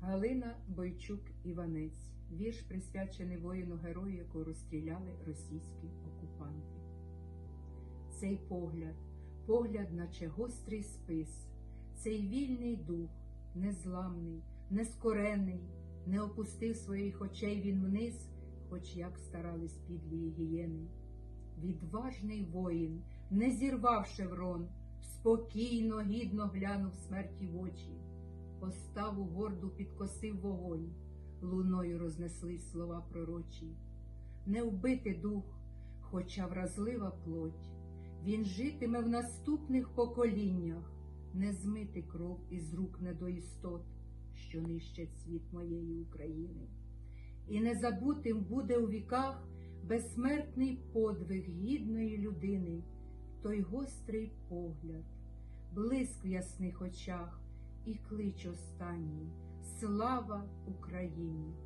Галина Бойчук Іванець. Вірш присвячений воїну герою, якого розстріляли російські окупанти. Цей погляд, погляд, наче гострий спис, цей вільний дух, незламний, нескорений, не опустив своїх очей він вниз, хоч як старались підлі гієни. Відважний воїн, не зірвав шеврон, спокійно, гідно глянув смерті в очі. Поставу горду підкосив вогонь, луною рознеслись слова пророчі. Не вбити дух, хоча вразлива плоть, він житиме в наступних поколіннях, не змити кров із рук недоістот, що нищать світ моєї України. І незабутим буде у віках безсмертний подвиг гідної людини, той гострий погляд, блиск в ясних очах і клич останній Слава Україні!